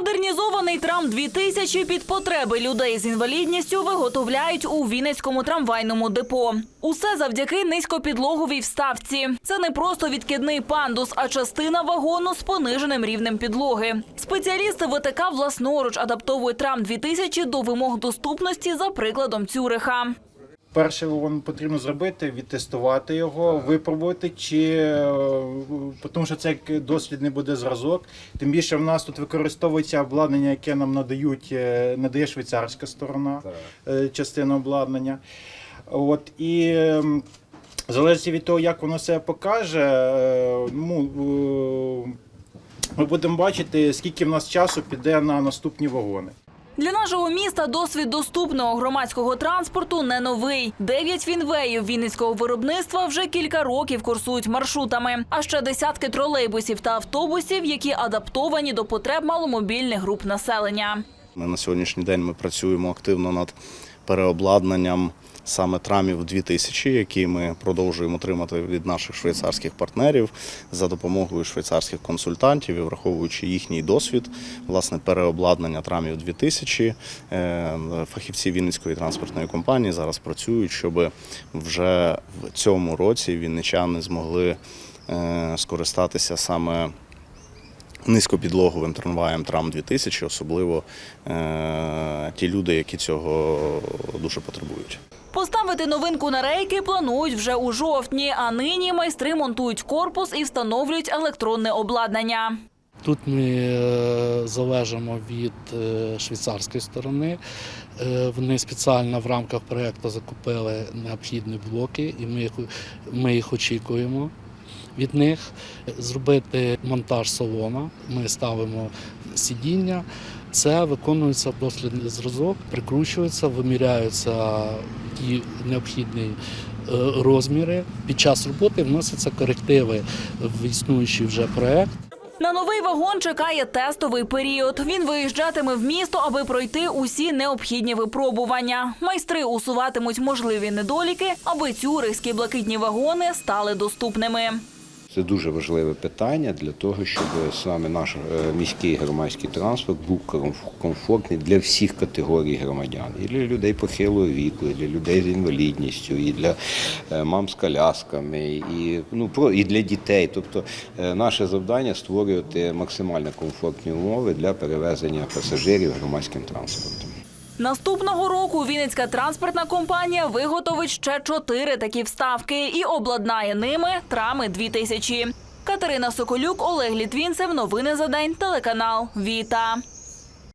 Модернізований трам 2000 під потреби людей з інвалідністю виготовляють у Вінницькому трамвайному депо. Усе завдяки низькопідлоговій вставці. Це не просто відкидний пандус, а частина вагону з пониженим рівнем підлоги. Спеціалісти ВТК власноруч адаптовують трам 2000 до вимог доступності за прикладом Цюриха. Перше вам потрібно зробити, відтестувати його, випробувати, чи е, тому що це як дослідний буде зразок. Тим більше в нас тут використовується обладнання, яке нам надають, е, надає швейцарська сторона, е, частина обладнання. От і ем, в залежності від того, як воно себе покаже, ну, ми будемо бачити, скільки в нас часу піде на наступні вагони. Для нашого міста досвід доступного громадського транспорту не новий. Дев'ять фінвеїв вінницького виробництва вже кілька років курсують маршрутами, а ще десятки тролейбусів та автобусів, які адаптовані до потреб маломобільних груп населення. Ми на сьогоднішній день ми працюємо активно над переобладнанням саме трамів 2000, які ми продовжуємо отримати від наших швейцарських партнерів за допомогою швейцарських консультантів і враховуючи їхній досвід, власне, переобладнання трамів 2000. Е, Фахівці Вінницької транспортної компанії зараз працюють, щоб вже в цьому році вінничани змогли е, скористатися саме низькопідлоговим трамваєм Трам 2000, особливо е, ті люди, які цього дуже потребують. Поставити новинку на рейки планують вже у жовтні. А нині майстри монтують корпус і встановлюють електронне обладнання. Тут ми е, залежимо від е, швейцарської сторони. Е, Вони спеціально в рамках проєкту закупили необхідні блоки, і ми їх, ми їх очікуємо від них. Зробити монтаж салона. Ми ставимо сидіння. Це виконується дослідний зразок, прикручується, виміряються ті необхідні е, розміри. Під час роботи вносяться корективи в існуючий вже проєкт. На новий вагон чекає тестовий період. Він виїжджатиме в місто, аби пройти усі необхідні випробування. Майстри усуватимуть можливі недоліки, аби цюрихські блакитні вагони стали доступними. Це дуже важливе питання для того, щоб саме наш е, міський громадський транспорт був комф- комфортний для всіх категорій громадян, і для людей похилого віку, і для людей з інвалідністю, і для е, мам з колясками, і ну про і для дітей. Тобто е, наше завдання створювати максимально комфортні умови для перевезення пасажирів громадським транспортом. Наступного року Вінницька транспортна компанія виготовить ще чотири такі вставки і обладнає ними трами 2000. Катерина Соколюк, Олег Літвінцев. Новини за день. Телеканал Віта.